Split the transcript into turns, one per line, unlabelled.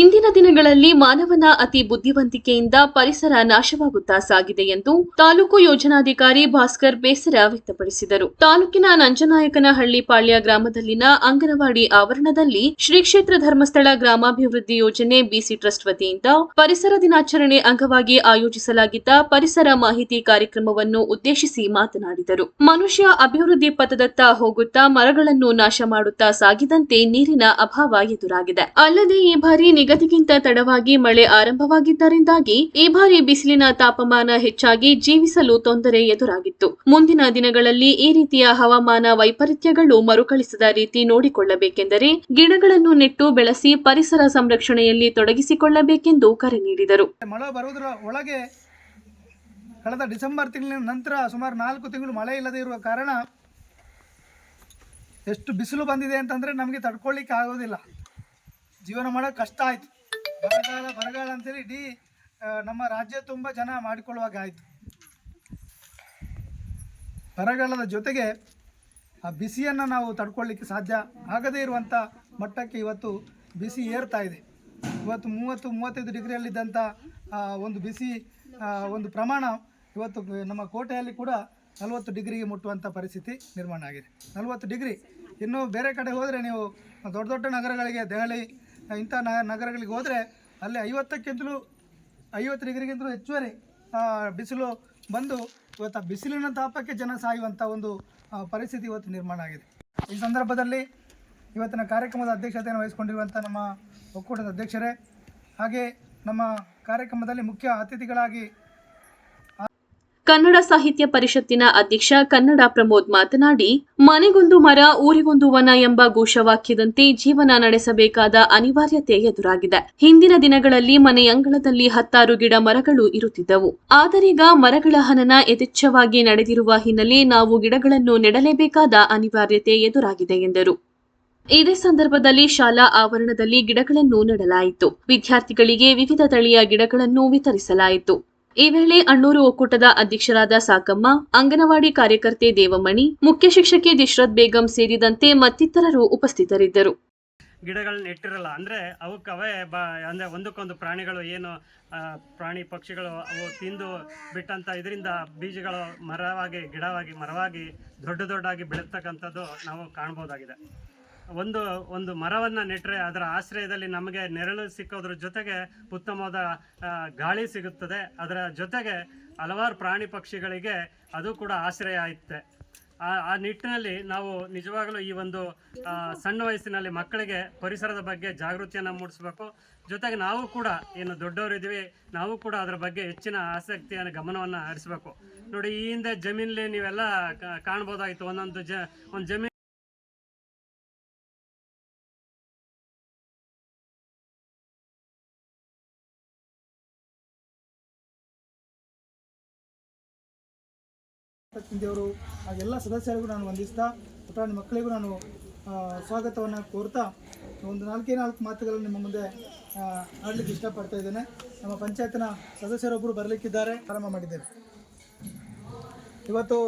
ಇಂದಿನ ದಿನಗಳಲ್ಲಿ ಮಾನವನ ಅತಿ ಬುದ್ಧಿವಂತಿಕೆಯಿಂದ ಪರಿಸರ ನಾಶವಾಗುತ್ತಾ ಸಾಗಿದೆ ಎಂದು ತಾಲೂಕು ಯೋಜನಾಧಿಕಾರಿ ಭಾಸ್ಕರ್ ಬೇಸರ ವ್ಯಕ್ತಪಡಿಸಿದರು. ತಾಲೂಕಿನ ನಂಜನಾಯಕನಹಳ್ಳಿ ಪಾಳ್ಯ ಗ್ರಾಮದಲ್ಲಿನ ಅಂಗನವಾಡಿ ಆವರಣದಲ್ಲಿ ಶ್ರೀ ಕ್ಷೇತ್ರ ಧರ್ಮಸ್ಥಳ ಗ್ರಾಮಾಭಿವೃದ್ಧಿ ಯೋಜನೆ ಬಿಸಿ ಟ್ರಸ್ಟ್ ವತಿಯಿಂದ ಪರಿಸರ ದಿನಾಚರಣೆ ಅಂಗವಾಗಿ ಆಯೋಜಿಸಲಾಗಿದ್ದ ಪರಿಸರ ಮಾಹಿತಿ ಕಾರ್ಯಕ್ರಮವನ್ನು ಉದ್ದೇಶಿಸಿ ಮಾತನಾಡಿದರು. ಮನುಷ್ಯ ಅಭಿವೃದ್ಧಿ ಪಥದತ್ತ ಹೋಗುತ್ತಾ ಮರಗಳನ್ನು ನಾಶ ಮಾಡುತ್ತಾ ಸಾಗಿದಂತೆ ನೀರಿನ ಅಭಾವ ಎದುರಾಗಿದೆ. ಅಲ್ಲದೆ ಈ ಬಾರಿ ನಿಗದಿಗಿಂತ ತಡವಾಗಿ ಮಳೆ ಆರಂಭವಾಗಿದ್ದರಿಂದಾಗಿ ಈ ಬಾರಿ ಬಿಸಿಲಿನ ತಾಪಮಾನ ಹೆಚ್ಚಾಗಿ ಜೀವಿಸಲು ತೊಂದರೆ ಎದುರಾಗಿತ್ತು. ಮುಂದಿನ ದಿನಗಳಲ್ಲಿ ಈ ರೀತಿಯ ಹವಾಮಾನ ವೈಪರೀತ್ಯಗಳು ಮರುಕಳಿಸದ ರೀತಿ ನೋಡಿಕೊಳ್ಳಬೇಕೆಂದರೆ ಗಿಡಗಳನ್ನು ನೆಟ್ಟು ಬೆಳೆಸಿ ಪರಿಸರ ಸಂರಕ್ಷಣೆಯಲ್ಲಿ ತೊಡಗಿಸಿಕೊಳ್ಳಬೇಕೆಂದು ಕರೆ ನೀಡಿದರು.
ಮಳೆ ಬರುವುದರ ಒಳಗೆ ಕಳೆದ ಡಿಸೆಂಬರ್ ತಿಂಗಳಿನ ನಂತರ ಸುಮಾರು ನಾಲ್ಕು ತಿಂಗಳು ಮಳೆ ಇಲ್ಲದೆ ಇರುವ ಕಾರಣ ಎಷ್ಟು ಬಿಸಿಲು ಬಂದಿದೆ ಅಂತಂದರೆ ನಮಗೆ ತಡ್ಕೊಳ್ಳಿಕ್ಕೆ ಆಗೋದಿಲ್ಲ. ಜೀವನ ಮಾಡೋಕೆ ಕಷ್ಟ ಆಯಿತು. ಬರಗಾಲ ಬರಗಾಲ ಅಂತೇಳಿ ಇಡೀ ನಮ್ಮ ರಾಜ್ಯ ತುಂಬ ಜನ ಮಾಡಿಕೊಳ್ಳುವಾಗ ಆಯಿತು. ಬರಗಾಲದ ಜೊತೆಗೆ ಆ ಬಿಸಿಯನ್ನು ನಾವು ತಡ್ಕೊಳ್ಳಿಕ್ಕೆ ಸಾಧ್ಯ ಆಗದೇ ಇರುವಂಥ ಮಟ್ಟಕ್ಕೆ ಇವತ್ತು ಬಿಸಿ ಏರ್ತಾ ಇದೆ. ಇವತ್ತು ಮೂವತ್ತು, ಮೂವತ್ತೈದು ಡಿಗ್ರಿಯಲ್ಲಿದ್ದಂಥ ಒಂದು ಬಿಸಿ ಒಂದು ಪ್ರಮಾಣ ಇವತ್ತು ನಮ್ಮ ಕೋಟೆಯಲ್ಲಿ ಕೂಡ ನಲವತ್ತು ಡಿಗ್ರಿಗೆ ಮುಟ್ಟುವಂಥ ಪರಿಸ್ಥಿತಿ ನಿರ್ಮಾಣ ಆಗಿದೆ. ನಲವತ್ತು ಡಿಗ್ರಿ. ಇನ್ನು ಬೇರೆ ಕಡೆ ಹೋದರೆ ನೀವು ದೊಡ್ಡ ದೊಡ್ಡ ನಗರಗಳಿಗೆ ದೆಹಲಿ ಇಂಥ ನಗರಗಳಿಗೆ ಹೋದರೆ ಅಲ್ಲಿ ಐವತ್ತಕ್ಕಿಂತಲೂ, ಐವತ್ತು ಡಿಗ್ರಿಗಿಂತಲೂ ಹೆಚ್ಚುವರಿ ಬಿಸಿಲು ಬಂದು ಇವತ್ತು ಬಿಸಿಲಿನ ತಾಪಕ್ಕೆ ಜನ ಸಾಯುವಂಥ ಒಂದು ಪರಿಸ್ಥಿತಿ ಇವತ್ತು ನಿರ್ಮಾಣ ಆಗಿದೆ. ಈ ಸಂದರ್ಭದಲ್ಲಿ ಇವತ್ತಿನ ಕಾರ್ಯಕ್ರಮದ ಅಧ್ಯಕ್ಷತೆಯನ್ನು ವಹಿಸಿಕೊಂಡಿರುವಂಥ ನಮ್ಮ ಒಕ್ಕೂಟದ ಅಧ್ಯಕ್ಷರೇ, ಹಾಗೆ ನಮ್ಮ ಕಾರ್ಯಕ್ರಮದಲ್ಲಿ ಮುಖ್ಯ ಅತಿಥಿಗಳಾಗಿ
ಕನ್ನಡ ಸಾಹಿತ್ಯ ಪರಿಷತ್ತಿನ ಅಧ್ಯಕ್ಷ ಕನ್ನಡ ಪ್ರಮೋದ್ ಮಾತನಾಡಿ, ಮನೆಗೊಂದು ಮರ, ಊರಿಗೊಂದು ವನ ಎಂಬ ಘೋಷವಾಕ್ಯದಂತೆ ಜೀವನ ನಡೆಸಬೇಕಾದ ಅನಿವಾರ್ಯತೆ ಎದುರಾಗಿದೆ. ಹಿಂದಿನ ದಿನಗಳಲ್ಲಿ ಮನೆಯಂಗಳದಲ್ಲಿ ಹತ್ತಾರು ಗಿಡ ಮರಗಳು ಇರುತ್ತಿದ್ದವು. ಆದರೀಗ ಮರಗಳ ಹನನ ಯಥೇಚ್ಛವಾಗಿ ನಡೆದಿರುವ ಹಿನ್ನೆಲೆ ನಾವು ಗಿಡಗಳನ್ನು ನೆಡಲೇಬೇಕಾದ ಅನಿವಾರ್ಯತೆ ಎದುರಾಗಿದೆ ಎಂದರು. ಇದೇ ಸಂದರ್ಭದಲ್ಲಿ ಶಾಲಾ ಆವರಣದಲ್ಲಿ ಗಿಡಗಳನ್ನು ನೆಡಲಾಯಿತು. ವಿದ್ಯಾರ್ಥಿಗಳಿಗೆ ವಿವಿಧ ತಳಿಯ ಗಿಡಗಳನ್ನು ವಿತರಿಸಲಾಯಿತು. ಈ ವೇಳೆ ಅಣ್ಣೂರು ಒಕ್ಕೂಟದ ಅಧ್ಯಕ್ಷರಾದ ಸಾಕಮ್ಮ, ಅಂಗನವಾಡಿ ಕಾರ್ಯಕರ್ತೆ ದೇವಮಣಿ, ಮುಖ್ಯ ಶಿಕ್ಷಕಿ ದಿಶ್ರತ್ ಬೇಗಂ ಸೇರಿದಂತೆ ಮತ್ತಿತರರು ಉಪಸ್ಥಿತರಿದ್ದರು.
ಗಿಡಗಳನ್ನ ನೆಟ್ಟಿರಲ್ಲ, ಅಂದ್ರೆ ಅವಕ್ಕವೇ ಅವೇ ಬ, ಅಂದರೆ ಒಂದಕ್ಕೊಂದು ಪ್ರಾಣಿಗಳು ಏನು ಪ್ರಾಣಿ ಪಕ್ಷಿಗಳು ಅವು ತಿಂದು ಬಿಟ್ಟಂಥ ಇದರಿಂದ ಬೀಜಗಳು ಮರವಾಗಿ, ಗಿಡವಾಗಿ, ಮರವಾಗಿ ದೊಡ್ಡ ದೊಡ್ಡಾಗಿ ಬೆಳೀತಕ್ಕಂಥದ್ದು ನಾವು ಕಾಣ್ಬೋದಾಗಿದೆ. ಒಂದು ಒಂದು ಮರವನ್ನು ನೆಟ್ಟರೆ ಅದರ ಆಶ್ರಯದಲ್ಲಿ ನಮಗೆ ನೆರಳು ಸಿಕ್ಕೋದ್ರ ಜೊತೆಗೆ ಉತ್ತಮವಾದ ಗಾಳಿ ಸಿಗುತ್ತದೆ. ಅದರ ಜೊತೆಗೆ ಹಲವಾರು ಪ್ರಾಣಿ ಪಕ್ಷಿಗಳಿಗೆ ಅದು ಕೂಡ ಆಶ್ರಯ ಆಯುತ್ತೆ ಆ ನಿಟ್ಟಿನಲ್ಲಿ ನಾವು ನಿಜವಾಗಲೂ ಈ ಒಂದು ಸಣ್ಣ ವಯಸ್ಸಿನಲ್ಲಿ ಮಕ್ಕಳಿಗೆ ಪರಿಸರದ ಬಗ್ಗೆ ಜಾಗೃತಿಯನ್ನು ಮೂಡಿಸ್ಬೇಕು. ಜೊತೆಗೆ ನಾವು ಕೂಡ ಏನು ದೊಡ್ಡವರಿದ್ದೀವಿ, ನಾವು ಕೂಡ ಅದರ ಬಗ್ಗೆ ಹೆಚ್ಚಿನ ಆಸಕ್ತಿಯನ್ನು, ಗಮನವನ್ನು ಹರಿಸಬೇಕು. ನೋಡಿ, ಈ ಹಿಂದೆ ಜಮೀನಲ್ಲಿ ನೀವೆಲ್ಲ ಕಾಣ್ಬೋದಾಗಿತ್ತು. ಒಂದೊಂದು ಜ, ಒಂದು ಜಮೀನು
ದೇವರು ಹಾಗೆಲ್ಲ ಸದಸ್ಯರಿಗೂ ನಾನು ವಂದಿಸ್ತಾ ಪುಟಾಣಿ ಮಕ್ಕಳಿಗೂ ನಾನು ಸ್ವಾಗತವನ್ನು ಕೋರ್ತಾ ಒಂದು ನಾಲ್ಕೇ ನಾಲ್ಕು ಮಾತುಗಳನ್ನು ನಿಮ್ಮ ಮುಂದೆ ಆಡ್ಲಿಕ್ಕೆ ಇಷ್ಟಪಡ್ತಾ ಇದ್ದೇನೆ. ನಮ್ಮ ಪಂಚಾಯತ್ನ ಸದಸ್ಯರೊಬ್ಬರು ಬರಲಿಕ್ಕಿದ್ದಾರೆ. ಪ್ರಾರಂಭ ಮಾಡಿದ್ದೇವೆ. ಇವತ್ತು